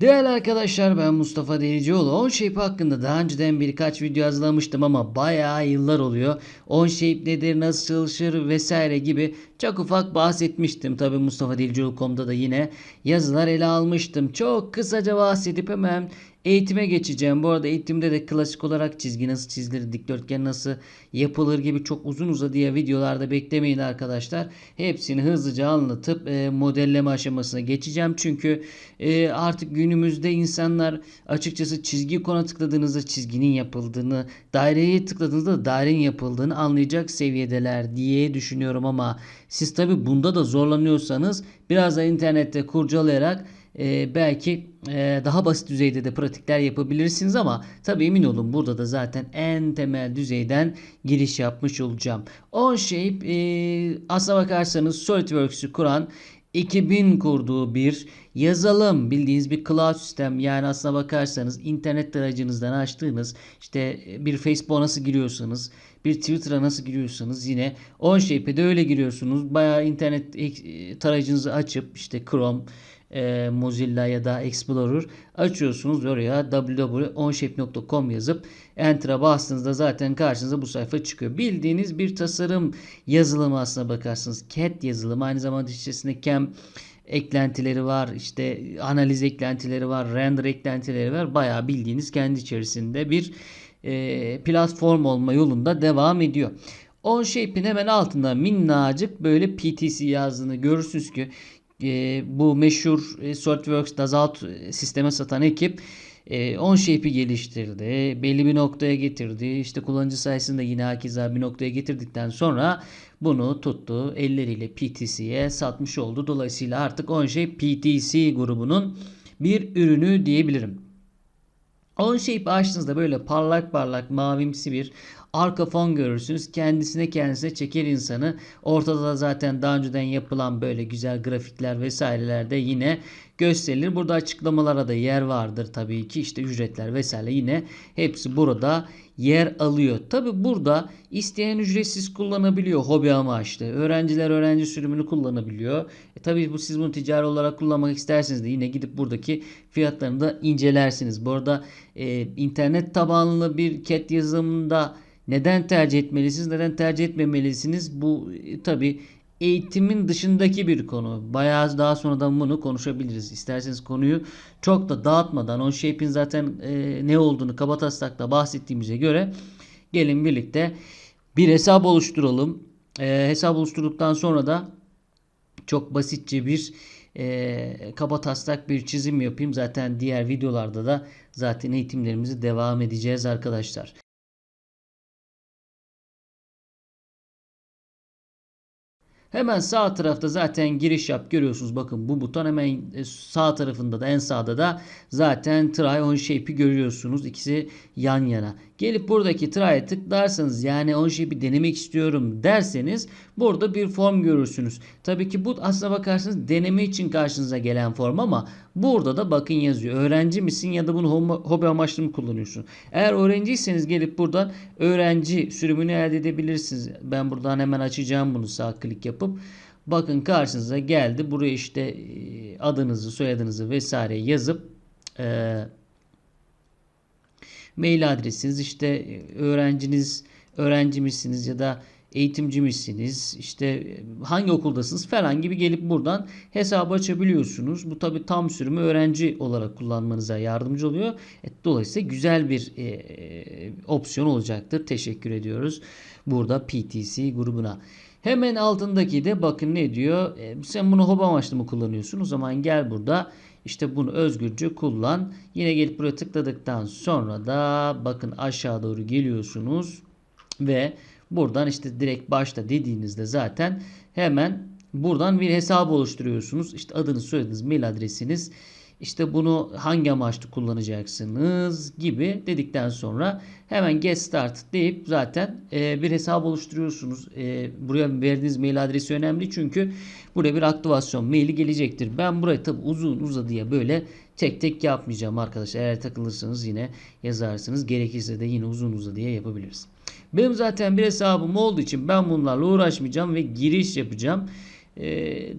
Değerli arkadaşlar ben Mustafa Delicioğlu. OnShape hakkında daha önceden birkaç video hazırlamıştım ama bayağı yıllar oluyor. OnShape nedir, nasıl çalışır vesaire gibi çok ufak bahsetmiştim. Tabi Mustafa da yine yazılar ele almıştım. Çok kısaca bahsedip hemen eğitime geçeceğim. Bu arada eğitimde de klasik olarak çizgi nasıl çizilir, dikdörtgen nasıl yapılır gibi çok uzun uzadıya videolarda beklemeyin arkadaşlar. Hepsini hızlıca anlatıp e, modelleme aşamasına geçeceğim. Çünkü e, artık günümüzde insanlar açıkçası çizgi ikona tıkladığınızda çizginin yapıldığını, daireye tıkladığınızda dairenin yapıldığını anlayacak seviyedeler diye düşünüyorum ama siz tabi bunda da zorlanıyorsanız biraz da internette kurcalayarak e, belki e, daha basit düzeyde de pratikler yapabilirsiniz ama tabi emin olun burada da zaten en temel düzeyden giriş yapmış olacağım. OnShape e, aslına bakarsanız SolidWorks'ü kuran 2000 kurduğu bir yazılım bildiğiniz bir cloud sistem yani aslına bakarsanız internet tarayıcınızdan açtığınız işte bir Facebook'a nasıl giriyorsanız bir Twitter'a nasıl giriyorsanız yine OnShape'e de öyle giriyorsunuz. Bayağı internet e, tarayıcınızı açıp işte Chrome e, Mozilla ya da Explorer açıyorsunuz oraya www.onshape.com yazıp Enter'a bastığınızda zaten karşınıza bu sayfa çıkıyor. Bildiğiniz bir tasarım yazılımı aslına bakarsınız. CAD yazılımı aynı zamanda içerisinde CAM eklentileri var. işte analiz eklentileri var. Render eklentileri var. Bayağı bildiğiniz kendi içerisinde bir e, platform olma yolunda devam ediyor. OnShape'in hemen altında minnacık böyle PTC yazdığını görürsünüz ki e, bu meşhur e, SolidWorks Dassault sisteme satan ekip e, OnShape'i geliştirdi. Belli bir noktaya getirdi. İşte kullanıcı sayesinde yine hakeza bir noktaya getirdikten sonra bunu tuttu. Elleriyle PTC'ye satmış oldu. Dolayısıyla artık OnShape PTC grubunun bir ürünü diyebilirim. OnShape açtığınızda böyle parlak parlak mavimsi bir arka fon görürsünüz. Kendisine kendisine çeker insanı. Ortada da zaten daha önceden yapılan böyle güzel grafikler vesaireler de yine gösterilir. Burada açıklamalara da yer vardır tabii ki. işte ücretler vesaire yine hepsi burada yer alıyor. Tabi burada isteyen ücretsiz kullanabiliyor hobi amaçlı. Öğrenciler öğrenci sürümünü kullanabiliyor. E tabi bu siz bunu ticari olarak kullanmak isterseniz de yine gidip buradaki fiyatlarını da incelersiniz. Bu arada e, internet tabanlı bir CAD yazılımında neden tercih etmelisiniz, neden tercih etmemelisiniz? Bu e, tabi eğitimin dışındaki bir konu. Bayağı daha sonradan bunu konuşabiliriz. İsterseniz konuyu çok da dağıtmadan on shape'in zaten e, ne olduğunu kabataslakta bahsettiğimize göre gelin birlikte bir hesap oluşturalım. E, hesap oluşturduktan sonra da çok basitçe bir e, kaba taslak bir çizim yapayım. Zaten diğer videolarda da zaten eğitimlerimizi devam edeceğiz arkadaşlar. Hemen sağ tarafta zaten giriş yap görüyorsunuz. Bakın bu buton hemen e, sağ tarafında da en sağda da zaten try on shape'i görüyorsunuz. İkisi yan yana. Gelip buradaki try'e tıklarsanız yani on shape'i denemek istiyorum derseniz burada bir form görürsünüz. Tabii ki bu aslına bakarsanız deneme için karşınıza gelen form ama burada da bakın yazıyor. Öğrenci misin ya da bunu hobi amaçlı mı kullanıyorsun? Eğer öğrenciyseniz gelip buradan öğrenci sürümünü elde edebilirsiniz. Ben buradan hemen açacağım bunu sağ klik yapıp bakın karşınıza geldi. Buraya işte adınızı, soyadınızı vesaire yazıp eee mail adresiniz işte e, öğrenciniz öğrenci misiniz ya da eğitimci misiniz işte e, hangi okuldasınız falan gibi gelip buradan hesabı açabiliyorsunuz. Bu tabi tam sürümü öğrenci olarak kullanmanıza yardımcı oluyor. E, dolayısıyla güzel bir e, opsiyon olacaktır. Teşekkür ediyoruz burada PTC grubuna. Hemen altındaki de bakın ne diyor. E, sen bunu hobi amaçlı mı kullanıyorsun? O zaman gel burada işte bunu özgürce kullan. Yine gelip buraya tıkladıktan sonra da bakın aşağı doğru geliyorsunuz ve buradan işte direkt başta dediğinizde zaten hemen buradan bir hesap oluşturuyorsunuz. İşte adınız, soyadınız, mail adresiniz, işte bunu hangi amaçlı kullanacaksınız gibi dedikten sonra hemen get start deyip zaten e, bir hesap oluşturuyorsunuz. E, buraya verdiğiniz mail adresi önemli çünkü buraya bir aktivasyon maili gelecektir. Ben burayı tabi uzun uzadıya böyle tek tek yapmayacağım arkadaşlar. Eğer takılırsanız yine yazarsınız. Gerekirse de yine uzun uzadıya yapabiliriz. Benim zaten bir hesabım olduğu için ben bunlarla uğraşmayacağım ve giriş yapacağım. E,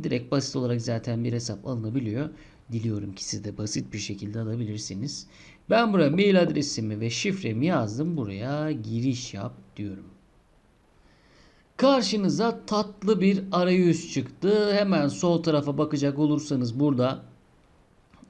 direkt basit olarak zaten bir hesap alınabiliyor. Diliyorum ki siz de basit bir şekilde alabilirsiniz. Ben buraya mail adresimi ve şifremi yazdım. Buraya giriş yap diyorum. Karşınıza tatlı bir arayüz çıktı. Hemen sol tarafa bakacak olursanız burada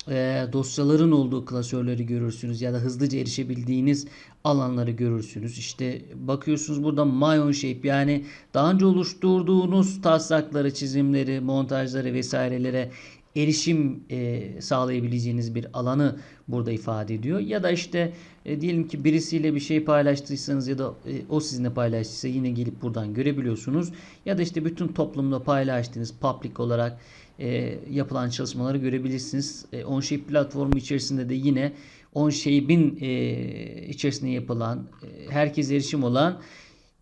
e, dosyaların olduğu klasörleri görürsünüz ya da hızlıca erişebildiğiniz alanları görürsünüz. İşte bakıyorsunuz burada My Own Shape yani daha önce oluşturduğunuz taslakları, çizimleri, montajları vesairelere erişim e, sağlayabileceğiniz bir alanı burada ifade ediyor. Ya da işte e, diyelim ki birisiyle bir şey paylaştıysanız ya da e, o sizinle paylaştıysa yine gelip buradan görebiliyorsunuz. Ya da işte bütün toplumda paylaştığınız public olarak e, yapılan çalışmaları görebilirsiniz. E, OnShape platformu içerisinde de yine OnShape'in e, içerisinde yapılan, e, herkes erişim olan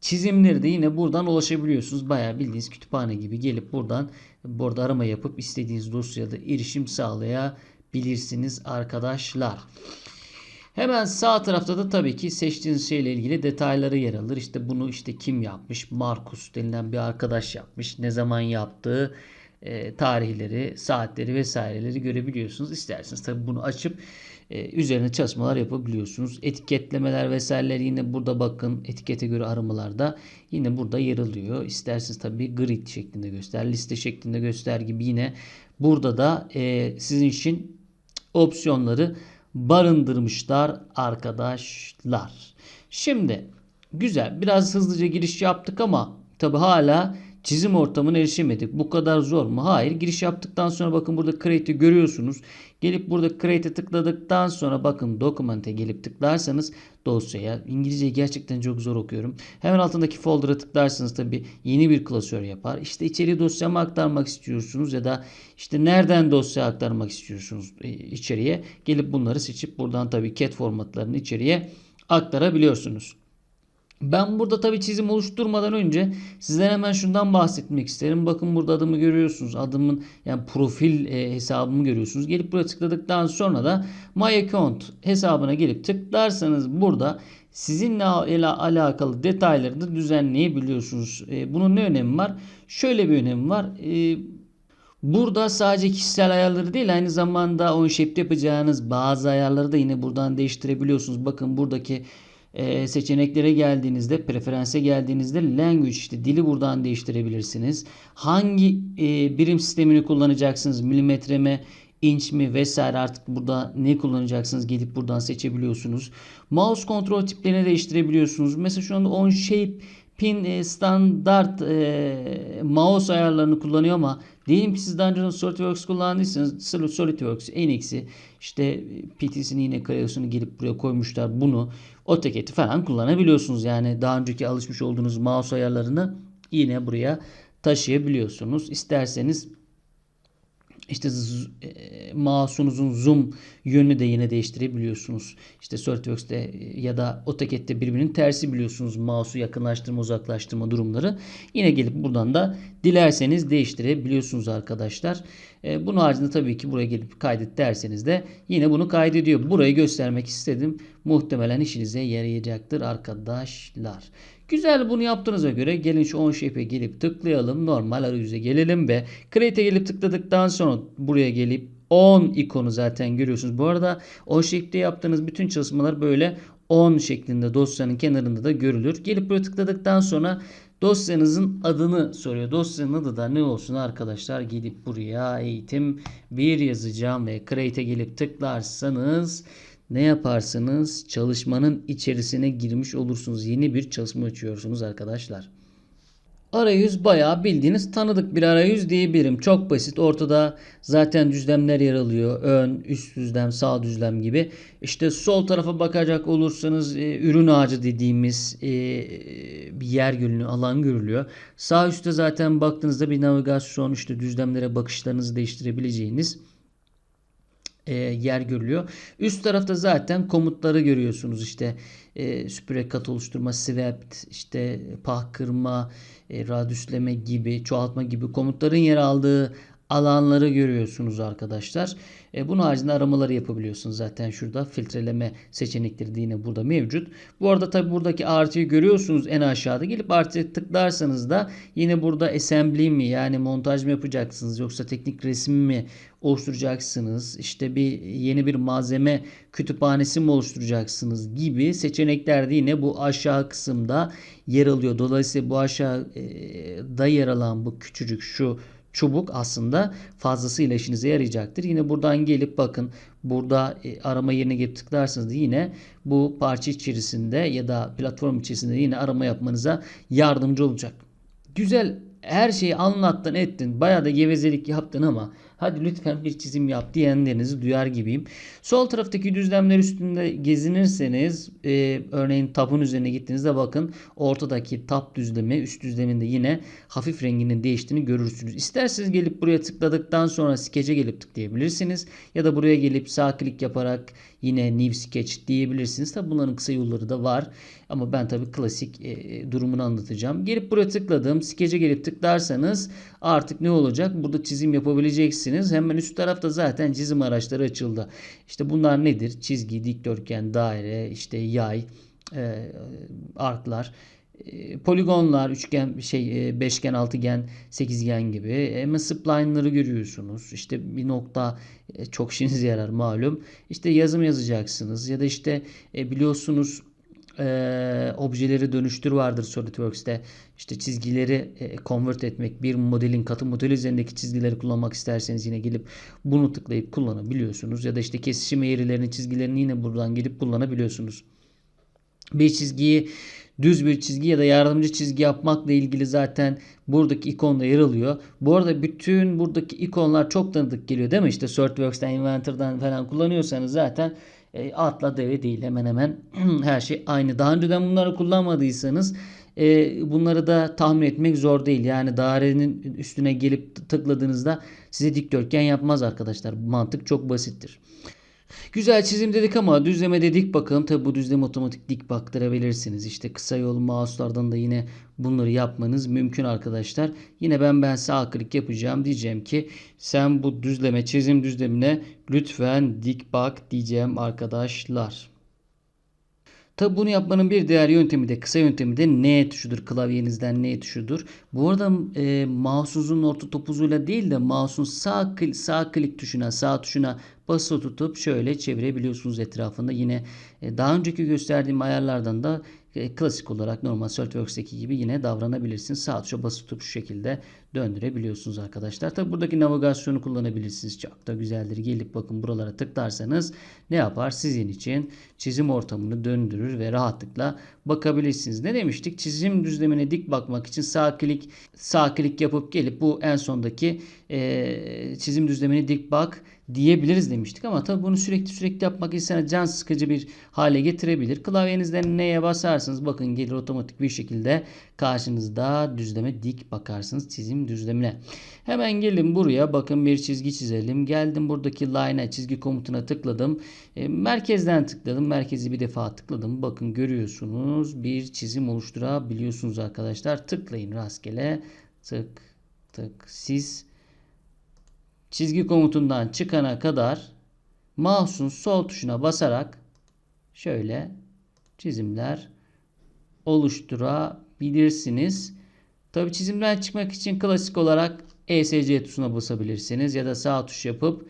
çizimleri de yine buradan ulaşabiliyorsunuz. Bayağı bildiğiniz kütüphane gibi gelip buradan burada arama yapıp istediğiniz dosyada erişim sağlayabilirsiniz arkadaşlar. Hemen sağ tarafta da tabii ki seçtiğiniz şeyle ilgili detayları yer alır. İşte bunu işte kim yapmış? Markus denilen bir arkadaş yapmış. Ne zaman yaptığı, e, tarihleri, saatleri vesaireleri görebiliyorsunuz. İsterseniz tabii bunu açıp üzerine çalışmalar yapabiliyorsunuz. Etiketlemeler vesaireler yine burada bakın etikete göre aramalarda yine burada yer alıyor. İsterseniz tabii grid şeklinde göster, liste şeklinde göster gibi yine burada da e, sizin için opsiyonları barındırmışlar arkadaşlar. Şimdi güzel biraz hızlıca giriş yaptık ama tabi hala çizim ortamına erişemedik. Bu kadar zor mu? Hayır. Giriş yaptıktan sonra bakın burada create'i görüyorsunuz. Gelip burada create'e tıkladıktan sonra bakın document'e gelip tıklarsanız dosyaya İngilizceyi gerçekten çok zor okuyorum. Hemen altındaki folder'a tıklarsanız tabi yeni bir klasör yapar. İşte içeri dosyamı aktarmak istiyorsunuz ya da işte nereden dosya aktarmak istiyorsunuz e, içeriye. Gelip bunları seçip buradan tabi cat formatlarını içeriye aktarabiliyorsunuz. Ben burada tabi çizim oluşturmadan önce sizlere hemen şundan bahsetmek isterim. Bakın burada adımı görüyorsunuz. Adımın yani profil e, hesabımı görüyorsunuz. Gelip buraya tıkladıktan sonra da My Account hesabına gelip tıklarsanız burada sizinle alakalı detayları da düzenleyebiliyorsunuz. E, bunun ne önemi var? Şöyle bir önemi var. E, Burada sadece kişisel ayarları değil aynı zamanda OnShape'de yapacağınız bazı ayarları da yine buradan değiştirebiliyorsunuz. Bakın buradaki e, seçeneklere geldiğinizde, preferansa geldiğinizde language işte dili buradan değiştirebilirsiniz. Hangi e, birim sistemini kullanacaksınız? Milimetre mi, inç mi vesaire artık burada ne kullanacaksınız gelip buradan seçebiliyorsunuz. Mouse kontrol tiplerini değiştirebiliyorsunuz. Mesela şu anda on shape pin e, standart e, mouse ayarlarını kullanıyor ama diyelim ki siz daha önce SolidWorks kullandıysanız SolidWorks NX'i işte PT'sini yine kareosunu gelip buraya koymuşlar bunu AutoCAD'i falan kullanabiliyorsunuz. Yani daha önceki alışmış olduğunuz mouse ayarlarını yine buraya taşıyabiliyorsunuz. İsterseniz işte e, mouse'unuzun zoom yönünü de yine değiştirebiliyorsunuz. İşte SolidWorks'te e, ya da AutoCAD'de birbirinin tersi biliyorsunuz mouse'u yakınlaştırma uzaklaştırma durumları. Yine gelip buradan da dilerseniz değiştirebiliyorsunuz arkadaşlar. E, bunun haricinde tabii ki buraya gelip kaydet derseniz de yine bunu kaydediyor. Burayı göstermek istedim. Muhtemelen işinize yarayacaktır arkadaşlar. Güzel bunu yaptığınıza göre gelin şu on shape'e gelip tıklayalım. Normal arayüze gelelim ve create'e gelip tıkladıktan sonra buraya gelip 10 ikonu zaten görüyorsunuz. Bu arada on shape'de yaptığınız bütün çalışmalar böyle 10 şeklinde dosyanın kenarında da görülür. Gelip buraya tıkladıktan sonra dosyanızın adını soruyor. Dosyanın adı da ne olsun arkadaşlar? Gelip buraya eğitim 1 yazacağım ve create'e gelip tıklarsanız ne yaparsınız? Çalışmanın içerisine girmiş olursunuz. Yeni bir çalışma açıyorsunuz arkadaşlar. Arayüz bayağı bildiğiniz tanıdık bir arayüz diyebilirim. Çok basit. Ortada zaten düzlemler yer alıyor. Ön, üst düzlem, sağ düzlem gibi. İşte sol tarafa bakacak olursanız e, ürün ağacı dediğimiz e, bir yer görünüyor, alan görülüyor. Sağ üstte zaten baktığınızda bir navigasyon işte düzlemlere bakışlarınızı değiştirebileceğiniz e, yer görülüyor. Üst tarafta zaten komutları görüyorsunuz işte e, süpüre kat oluşturma, swap, işte pah kırma, e, radyüsleme gibi, çoğaltma gibi komutların yer aldığı alanları görüyorsunuz arkadaşlar. E, bunun haricinde aramaları yapabiliyorsunuz zaten şurada filtreleme seçenekleri de yine burada mevcut. Bu arada tabi buradaki artıyı görüyorsunuz en aşağıda. Gelip artıya tıklarsanız da yine burada assembly mi yani montaj mı yapacaksınız yoksa teknik resim mi oluşturacaksınız? İşte bir yeni bir malzeme kütüphanesi mi oluşturacaksınız gibi seçenekler de yine bu aşağı kısımda yer alıyor. Dolayısıyla bu aşağıda yer alan bu küçücük şu çubuk aslında fazlasıyla işinize yarayacaktır. Yine buradan gelip bakın burada e, arama yerine gelip tıklarsanız da yine bu parça içerisinde ya da platform içerisinde yine arama yapmanıza yardımcı olacak. Güzel her şeyi anlattın ettin bayağı da gevezelik yaptın ama hadi lütfen bir çizim yap diyenlerinizi duyar gibiyim. Sol taraftaki düzlemler üstünde gezinirseniz e, örneğin tabın üzerine gittiğinizde bakın ortadaki tab düzlemi üst düzleminde yine hafif renginin değiştiğini görürsünüz. İsterseniz gelip buraya tıkladıktan sonra skece gelip tıklayabilirsiniz. Ya da buraya gelip sağ klik yaparak yine new sketch diyebilirsiniz. Tabi bunların kısa yolları da var. Ama ben tabi klasik e, durumunu anlatacağım. Gelip buraya tıkladım. Skece gelip tıklarsanız artık ne olacak? Burada çizim yapabileceksiniz. Hemen üst tarafta zaten çizim araçları açıldı. İşte bunlar nedir? Çizgi, dikdörtgen, daire, işte yay, e, arklar poligonlar, üçgen, şey, beşgen, altıgen, sekizgen gibi. Hemen spline'ları görüyorsunuz. İşte bir nokta çok işinize yarar malum. İşte yazım yazacaksınız ya da işte biliyorsunuz e, objeleri dönüştür vardır SolidWorks'te. İşte çizgileri e, convert etmek, bir modelin katı model üzerindeki çizgileri kullanmak isterseniz yine gelip bunu tıklayıp kullanabiliyorsunuz. Ya da işte kesişim eğrilerinin çizgilerini yine buradan gelip kullanabiliyorsunuz. Bir çizgiyi düz bir çizgi ya da yardımcı çizgi yapmakla ilgili zaten buradaki ikonda yer alıyor. Bu arada bütün buradaki ikonlar çok tanıdık geliyor değil mi? İşte SolidWorks'ten, Inventor'dan falan kullanıyorsanız zaten e, atla deve değil hemen hemen her şey aynı. Daha önceden bunları kullanmadıysanız e, bunları da tahmin etmek zor değil. Yani dairenin üstüne gelip tıkladığınızda size dikdörtgen yapmaz arkadaşlar. Mantık çok basittir. Güzel çizim dedik ama düzleme dedik bakalım. Tabi bu düzlem otomatik dik baktırabilirsiniz. İşte kısa yol mouse'lardan da yine bunları yapmanız mümkün arkadaşlar. Yine ben ben sağ klik yapacağım. Diyeceğim ki sen bu düzleme çizim düzlemine lütfen dik bak diyeceğim arkadaşlar. Tabi bunu yapmanın bir diğer yöntemi de kısa yöntemi de N tuşudur. Klavyenizden N tuşudur. Bu arada e, mouse'unuzun orta topuzuyla değil de mouse'un sağ, sağ klik tuşuna sağ tuşuna basılı tutup şöyle çevirebiliyorsunuz etrafında. Yine daha önceki gösterdiğim ayarlardan da e, klasik olarak normal SolidWorks'teki gibi yine davranabilirsiniz. Sağ tuşa basılı tutup şu şekilde döndürebiliyorsunuz arkadaşlar. Tabi buradaki navigasyonu kullanabilirsiniz. Çok da güzeldir. Gelip bakın buralara tıklarsanız ne yapar? Sizin için çizim ortamını döndürür ve rahatlıkla bakabilirsiniz. Ne demiştik? Çizim düzlemine dik bakmak için sağ klik sağ klik yapıp gelip bu en sondaki e, çizim düzlemine dik bak diyebiliriz demiştik ama tabi bunu sürekli sürekli yapmak insana can sıkıcı bir hale getirebilir. Klavyenizden neye basarsınız bakın gelir otomatik bir şekilde karşınızda düzleme dik bakarsınız çizim düzlemine. Hemen gelin buraya bakın bir çizgi çizelim. Geldim buradaki line'a çizgi komutuna tıkladım. E, merkezden tıkladım. Merkezi bir defa tıkladım. Bakın görüyorsunuz bir çizim oluşturabiliyorsunuz arkadaşlar. Tıklayın rastgele. Tık tık siz çizgi komutundan çıkana kadar mouse'un sol tuşuna basarak şöyle çizimler oluşturabilirsiniz. Tabi çizimden çıkmak için klasik olarak ESC tuşuna basabilirsiniz ya da sağ tuş yapıp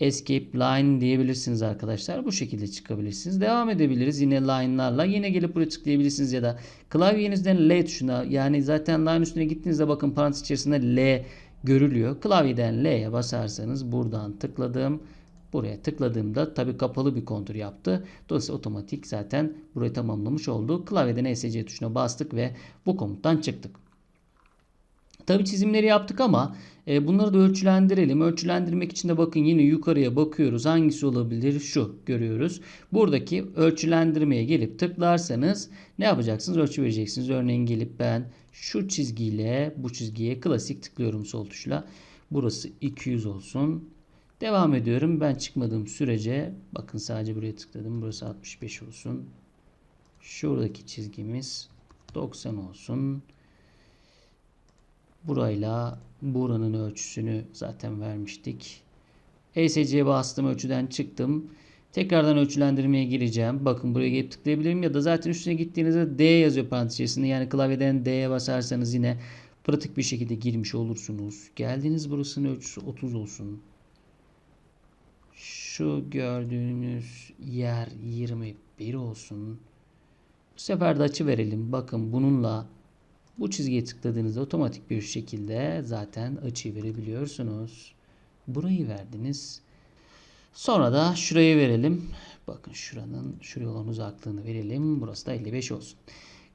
Escape Line diyebilirsiniz arkadaşlar. Bu şekilde çıkabilirsiniz. Devam edebiliriz yine line'larla. Yine gelip buraya tıklayabilirsiniz ya da klavyenizden L tuşuna yani zaten line üstüne gittiğinizde bakın parantez içerisinde L görülüyor. Klavyeden L'ye basarsanız buradan tıkladım. Buraya tıkladığımda tabi kapalı bir kontur yaptı. Dolayısıyla otomatik zaten burayı tamamlamış oldu. Klavyeden ESC tuşuna bastık ve bu komuttan çıktık. Tabi çizimleri yaptık ama e, bunları da ölçülendirelim. Ölçülendirmek için de bakın yine yukarıya bakıyoruz. Hangisi olabilir? Şu görüyoruz. Buradaki ölçülendirmeye gelip tıklarsanız ne yapacaksınız? Ölçü vereceksiniz. Örneğin gelip ben şu çizgiyle bu çizgiye klasik tıklıyorum sol tuşla. Burası 200 olsun. Devam ediyorum. Ben çıkmadığım sürece bakın sadece buraya tıkladım. Burası 65 olsun. Şuradaki çizgimiz 90 olsun. Burayla buranın ölçüsünü zaten vermiştik. ESC'ye bastım ölçüden çıktım. Tekrardan ölçülendirmeye gireceğim. Bakın buraya gelip tıklayabilirim ya da zaten üstüne gittiğinizde D yazıyor parantez içerisinde. Yani klavyeden D'ye basarsanız yine pratik bir şekilde girmiş olursunuz. Geldiğiniz burasının ölçüsü 30 olsun. Şu gördüğünüz yer 21 olsun. Bu sefer de açı verelim. Bakın bununla bu çizgiye tıkladığınızda otomatik bir şekilde zaten açı verebiliyorsunuz. Burayı verdiniz. Sonra da şurayı verelim. Bakın şuranın şuraya olan uzaklığını verelim. Burası da 55 olsun.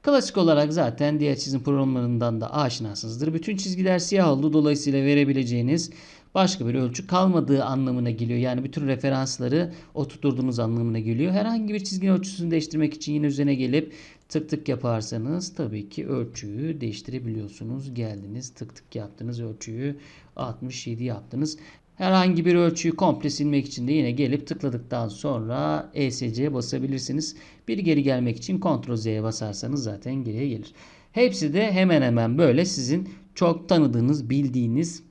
Klasik olarak zaten diğer çizim programlarından da aşinasınızdır. Bütün çizgiler siyah oldu. Dolayısıyla verebileceğiniz başka bir ölçü kalmadığı anlamına geliyor. Yani bütün referansları oturttuğunuz anlamına geliyor. Herhangi bir çizginin ölçüsünü değiştirmek için yine üzerine gelip tık tık yaparsanız tabii ki ölçüyü değiştirebiliyorsunuz. Geldiniz tık tık yaptınız ölçüyü 67 yaptınız. Herhangi bir ölçüyü komple silmek için de yine gelip tıkladıktan sonra ESC'ye basabilirsiniz. Bir geri gelmek için Ctrl Z'ye basarsanız zaten geriye gelir. Hepsi de hemen hemen böyle sizin çok tanıdığınız, bildiğiniz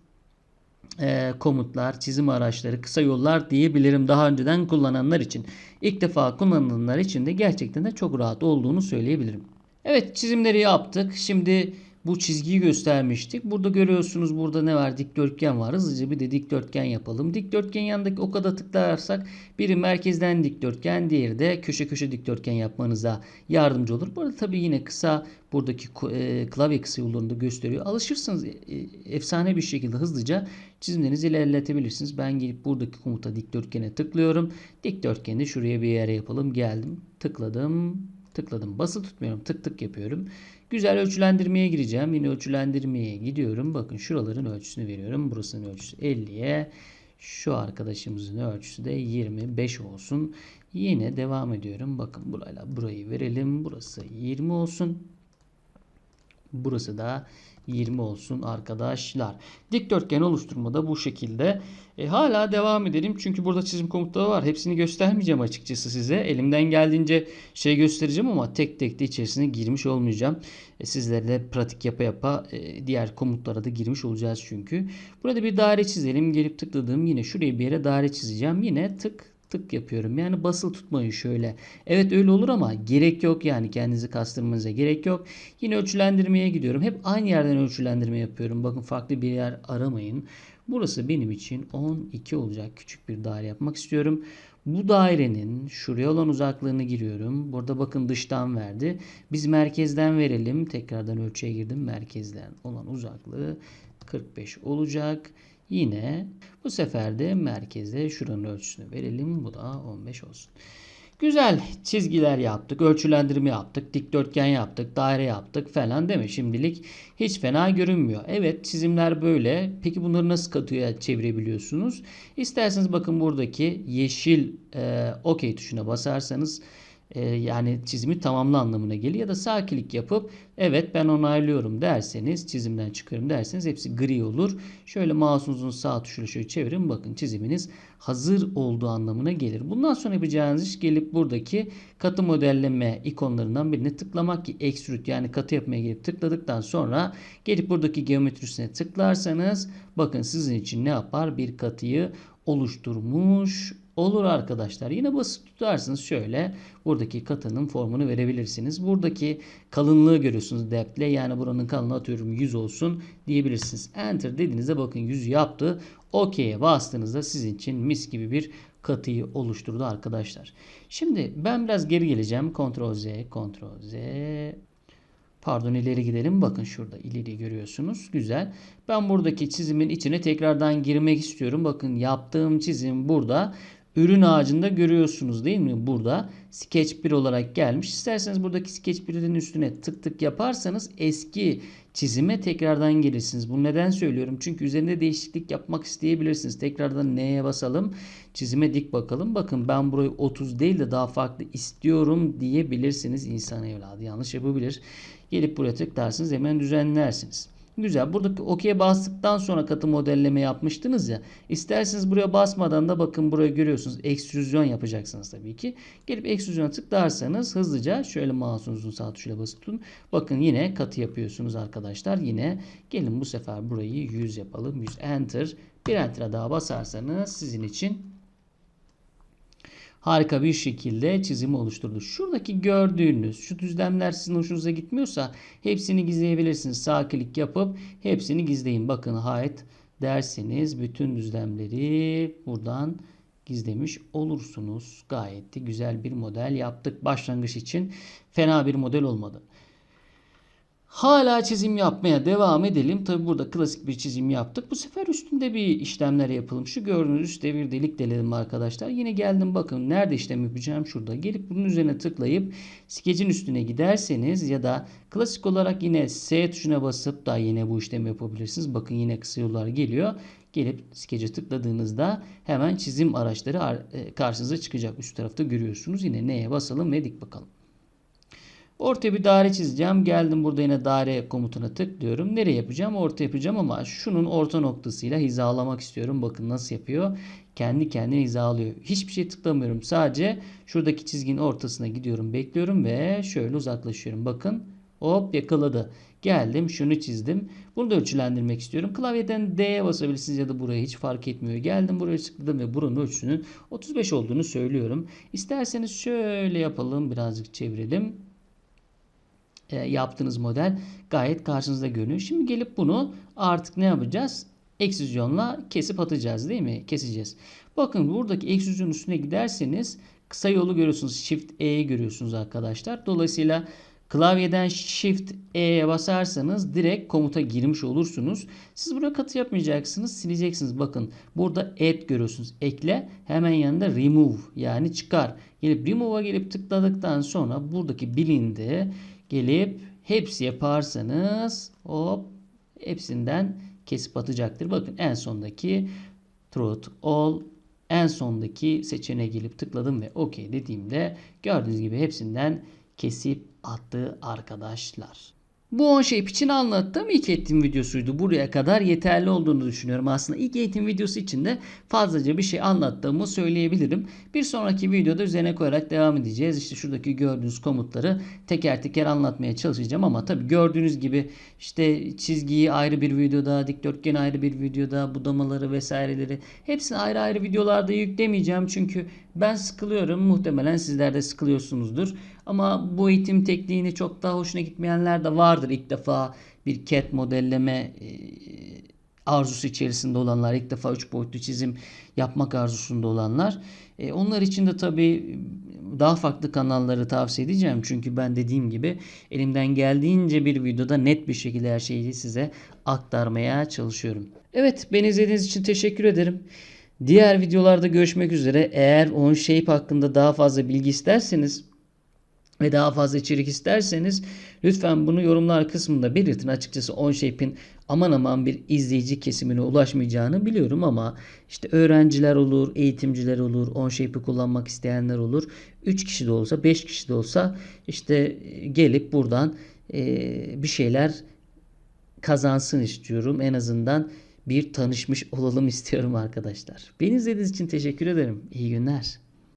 e, komutlar, çizim araçları, kısa yollar diyebilirim daha önceden kullananlar için. İlk defa kullananlar için de gerçekten de çok rahat olduğunu söyleyebilirim. Evet çizimleri yaptık. Şimdi bu çizgiyi göstermiştik. Burada görüyorsunuz burada ne var? Dikdörtgen var. Hızlıca bir de dikdörtgen yapalım. Dikdörtgen yanındaki o kadar tıklarsak biri merkezden dikdörtgen, diğeri de köşe köşe dikdörtgen yapmanıza yardımcı olur. Bu arada tabii yine kısa buradaki e, klavye kısa yollarını da gösteriyor. Alışırsanız e, efsane bir şekilde hızlıca çizimlerinizi ilerletebilirsiniz. Ben gelip buradaki komuta dikdörtgene tıklıyorum. Dikdörtgeni şuraya bir yere yapalım. Geldim. Tıkladım. Tıkladım. Basılı tutmuyorum. Tık tık yapıyorum. Güzel ölçülendirmeye gireceğim. Yine ölçülendirmeye gidiyorum. Bakın şuraların ölçüsünü veriyorum. Burasının ölçüsü 50'ye. Şu arkadaşımızın ölçüsü de 25 olsun. Yine devam ediyorum. Bakın burayla burayı verelim. Burası 20 olsun. Burası da 20 olsun arkadaşlar. Dikdörtgen oluşturmada bu şekilde. E, hala devam edelim. Çünkü burada çizim komutları var. Hepsini göstermeyeceğim açıkçası size. Elimden geldiğince şey göstereceğim ama tek tek de içerisine girmiş olmayacağım. E, sizlere de pratik yapa yapa e, diğer komutlara da girmiş olacağız çünkü. Burada bir daire çizelim. Gelip tıkladığım yine şuraya bir yere daire çizeceğim. Yine tık tık yapıyorum. Yani basılı tutmayın şöyle. Evet öyle olur ama gerek yok yani kendinizi kastırmanıza gerek yok. Yine ölçülendirmeye gidiyorum. Hep aynı yerden ölçülendirme yapıyorum. Bakın farklı bir yer aramayın. Burası benim için 12 olacak küçük bir daire yapmak istiyorum. Bu dairenin şuraya olan uzaklığını giriyorum. Burada bakın dıştan verdi. Biz merkezden verelim. Tekrardan ölçüye girdim. Merkezden olan uzaklığı 45 olacak. Yine bu sefer de merkeze şuranın ölçüsünü verelim. Bu da 15 olsun. Güzel çizgiler yaptık, ölçülendirme yaptık, dikdörtgen yaptık, daire yaptık falan değil mi? Şimdilik hiç fena görünmüyor. Evet çizimler böyle. Peki bunları nasıl katıya çevirebiliyorsunuz? İsterseniz bakın buradaki yeşil e, OK tuşuna basarsanız e, yani çizimi tamamla anlamına geliyor. Ya da sağ klik yapıp evet ben onaylıyorum derseniz çizimden çıkıyorum derseniz hepsi gri olur. Şöyle mouse'unuzun sağ tuşuyla şöyle çevirin bakın çiziminiz hazır olduğu anlamına gelir. Bundan sonra yapacağınız iş gelip buradaki katı modelleme ikonlarından birine tıklamak ki extrude yani katı yapmaya gelip tıkladıktan sonra gelip buradaki geometrisine tıklarsanız bakın sizin için ne yapar? Bir katıyı oluşturmuş olur arkadaşlar. Yine basit tutarsınız şöyle buradaki katının formunu verebilirsiniz. Buradaki kalınlığı görüyorsunuz depth'le yani buranın kalınlığı atıyorum 100 olsun diyebilirsiniz. Enter dediğinizde bakın 100 yaptı. OK'ye bastığınızda sizin için mis gibi bir katıyı oluşturdu arkadaşlar. Şimdi ben biraz geri geleceğim. Ctrl Z, Ctrl Z. Pardon ileri gidelim. Bakın şurada ileri görüyorsunuz. Güzel. Ben buradaki çizimin içine tekrardan girmek istiyorum. Bakın yaptığım çizim burada ürün ağacında görüyorsunuz değil mi? Burada Sketch 1 olarak gelmiş. İsterseniz buradaki Sketch 1'in üstüne tık tık yaparsanız eski çizime tekrardan gelirsiniz. Bunu neden söylüyorum? Çünkü üzerinde değişiklik yapmak isteyebilirsiniz. Tekrardan neye basalım? Çizime dik bakalım. Bakın ben burayı 30 değil de daha farklı istiyorum diyebilirsiniz. İnsan evladı yanlış yapabilir. Gelip buraya tıklarsınız hemen düzenlersiniz. Güzel. Buradaki OK'ye bastıktan sonra katı modelleme yapmıştınız ya. İsterseniz buraya basmadan da bakın buraya görüyorsunuz. Ekstrüzyon yapacaksınız tabii ki. Gelip ekstrüzyona tıklarsanız hızlıca şöyle mouse'unuzun sağ tuşuyla basıp tutun. Bakın yine katı yapıyorsunuz arkadaşlar. Yine gelin bu sefer burayı 100 yapalım. 100 enter. Bir enter'a daha basarsanız sizin için harika bir şekilde çizimi oluşturdu. Şuradaki gördüğünüz şu düzlemler sizin hoşunuza gitmiyorsa hepsini gizleyebilirsiniz. Sağ klik yapıp hepsini gizleyin. Bakın hide derseniz bütün düzlemleri buradan gizlemiş olursunuz. Gayet de güzel bir model yaptık. Başlangıç için fena bir model olmadı. Hala çizim yapmaya devam edelim. Tabi burada klasik bir çizim yaptık. Bu sefer üstünde bir işlemler yapalım. Şu gördüğünüz üstte bir delik delelim arkadaşlar. Yine geldim bakın nerede işlem yapacağım şurada. Gelip bunun üzerine tıklayıp skecin üstüne giderseniz ya da klasik olarak yine S tuşuna basıp da yine bu işlemi yapabilirsiniz. Bakın yine kısa yollar geliyor. Gelip skece tıkladığınızda hemen çizim araçları e, karşınıza çıkacak. Üst tarafta görüyorsunuz. Yine neye basalım ve dik bakalım. Ortaya bir daire çizeceğim. Geldim burada yine daire komutuna tıklıyorum. Nereye yapacağım? Orta yapacağım ama şunun orta noktasıyla hizalamak istiyorum. Bakın nasıl yapıyor. Kendi kendine hizalıyor. Hiçbir şey tıklamıyorum. Sadece şuradaki çizginin ortasına gidiyorum. Bekliyorum ve şöyle uzaklaşıyorum. Bakın hop yakaladı. Geldim şunu çizdim. Bunu da ölçülendirmek istiyorum. Klavyeden D'ye basabilirsiniz ya da buraya hiç fark etmiyor. Geldim buraya tıkladım ve buranın ölçüsünün 35 olduğunu söylüyorum. İsterseniz şöyle yapalım. Birazcık çevirelim e, yaptığınız model gayet karşınızda görünüyor. Şimdi gelip bunu artık ne yapacağız? Eksüzyonla kesip atacağız değil mi? Keseceğiz. Bakın buradaki eksüzyon üstüne giderseniz kısa yolu görüyorsunuz. Shift E'yi görüyorsunuz arkadaşlar. Dolayısıyla klavyeden Shift E'ye basarsanız direkt komuta girmiş olursunuz. Siz buraya katı yapmayacaksınız. Sileceksiniz. Bakın burada add görüyorsunuz. Ekle. Hemen yanında remove yani çıkar. Gelip remove'a gelip tıkladıktan sonra buradaki bilindi gelip hepsi yaparsanız hop hepsinden kesip atacaktır. Bakın en sondaki truth all en sondaki seçeneğe gelip tıkladım ve OK dediğimde gördüğünüz gibi hepsinden kesip attı arkadaşlar. Bu 10 shape için anlattığım ilk eğitim videosuydu. Buraya kadar yeterli olduğunu düşünüyorum. Aslında ilk eğitim videosu için de fazlaca bir şey anlattığımı söyleyebilirim. Bir sonraki videoda üzerine koyarak devam edeceğiz. İşte şuradaki gördüğünüz komutları teker teker anlatmaya çalışacağım. Ama tabi gördüğünüz gibi işte çizgiyi ayrı bir videoda, dikdörtgen ayrı bir videoda, budamaları vesaireleri hepsini ayrı ayrı videolarda yüklemeyeceğim. Çünkü ben sıkılıyorum. Muhtemelen sizler de sıkılıyorsunuzdur. Ama bu eğitim tekniğini çok daha hoşuna gitmeyenler de vardır. İlk defa bir CAD modelleme e, arzusu içerisinde olanlar, ilk defa 3 boyutlu çizim yapmak arzusunda olanlar. E, onlar için de tabii daha farklı kanalları tavsiye edeceğim. Çünkü ben dediğim gibi elimden geldiğince bir videoda net bir şekilde her şeyi size aktarmaya çalışıyorum. Evet beni izlediğiniz için teşekkür ederim. Diğer videolarda görüşmek üzere. Eğer OnShape hakkında daha fazla bilgi isterseniz ve daha fazla içerik isterseniz lütfen bunu yorumlar kısmında belirtin. Açıkçası OnShape'in aman aman bir izleyici kesimine ulaşmayacağını biliyorum ama işte öğrenciler olur, eğitimciler olur, OnShape'i kullanmak isteyenler olur. 3 kişi de olsa, 5 kişi de olsa işte gelip buradan e, bir şeyler kazansın istiyorum. En azından bir tanışmış olalım istiyorum arkadaşlar. Beni izlediğiniz için teşekkür ederim. İyi günler.